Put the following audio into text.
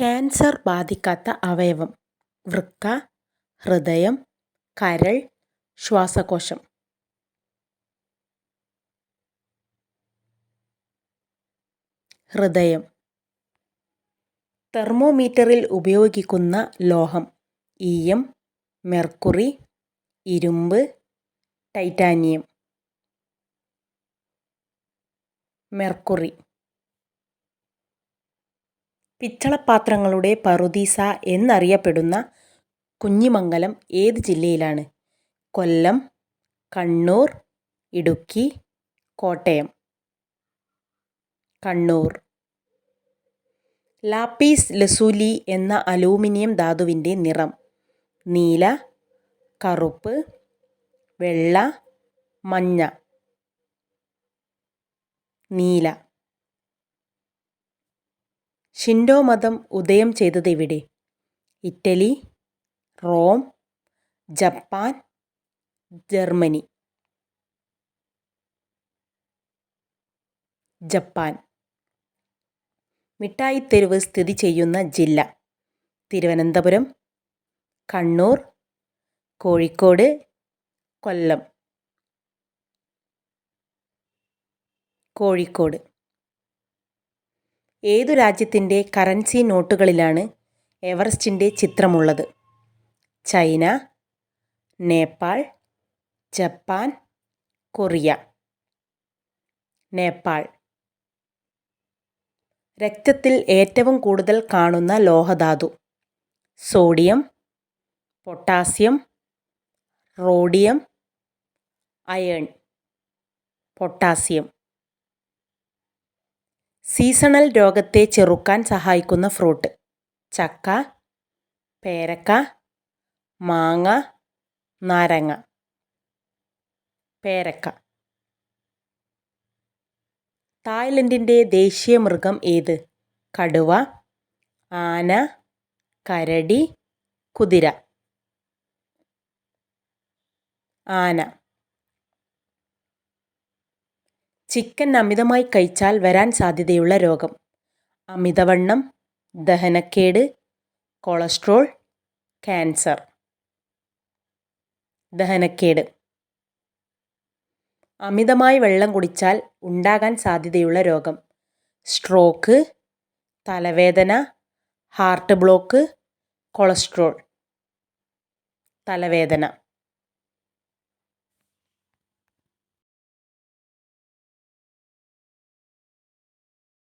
Cancer ബാധിക്കാത്ത അവയവം. വൃക്ക ഹൃദയം കരൾ ശ്വാസകോശം. ഹൃദയം. തെർമോമീറ്ററിൽ ഉപയോഗിക്കുന്ന ലോഹം. ഈയം മെർക്കുറി ഇരുമ്പ് ടൈറ്റാനിയം. മെർക്കുറി. പിച്ചളപാത്രങ്ങളുടെ പറുദീസ എന്നറിയപ്പെടുന്ന കുഞ്ഞിമംഗലം ഏത് ജില്ലയിലാണ്? കൊല്ലം കണ്ണൂർ ഇടുക്കി കോട്ടയം. കണ്ണൂർ. ലാപ്പീസ് ലസൂലി എന്ന അലൂമിനിയം ധാതുവിന്റെ നിറം. നീല കറുപ്പ് വെള്ള മഞ്ഞ. നീല. ഷിൻഡോ മതം ഉദയം ചെയ്തത് എവിടെ? Italy Rome Japan Germany. Japan. Mittai Theruvu സ്ഥിതി ചെയ്യുന്ന ജില്ല. തിരുവനന്തപുരം കണ്ണൂർ കോഴിക്കോട് കൊല്ലം. കോഴിക്കോട്. ഏതു രാജ്യത്തിന്റെ കറൻസി നോട്ടുകളിലാണ് എവറസ്റ്റിന്റെ ചിത്രമുള്ളത്? China Nepal Japan Korea. Nepal. രക്തത്തിൽ ഏറ്റവും കൂടുതൽ കാണുന്ന ലോഹധാതു. Sodium potassium rhodium iron. Potassium. Seasonal രോഗത്തെ ചെറുക്കാൻ സഹായിക്കുന്ന ഫ്രൂട്ട്. ചക്ക പേരക്ക മാങ്ങ നാരങ്ങ. പേരക്ക. തായ്ലൻഡിന്റെ ദേശീയ മൃഗം ഏത്? കടുവ ആന കരടി കുതിര. ആന. ചിക്കൻ അമിതമായി കഴിച്ചാൽ വരാൻ സാധ്യതയുള്ള രോഗം. അമിതവണ്ണം ദഹനക്കേട് കൊളസ്ട്രോൾ ക്യാൻസർ. ദഹനക്കേട്. അമിതമായി വെള്ളം കുടിച്ചാൽ ഉണ്ടാകാൻ സാധ്യതയുള്ള രോഗം. സ്ട്രോക്ക് തലവേദന ഹാർട്ട് ബ്ലോക്ക് കൊളസ്ട്രോൾ. തലവേദന.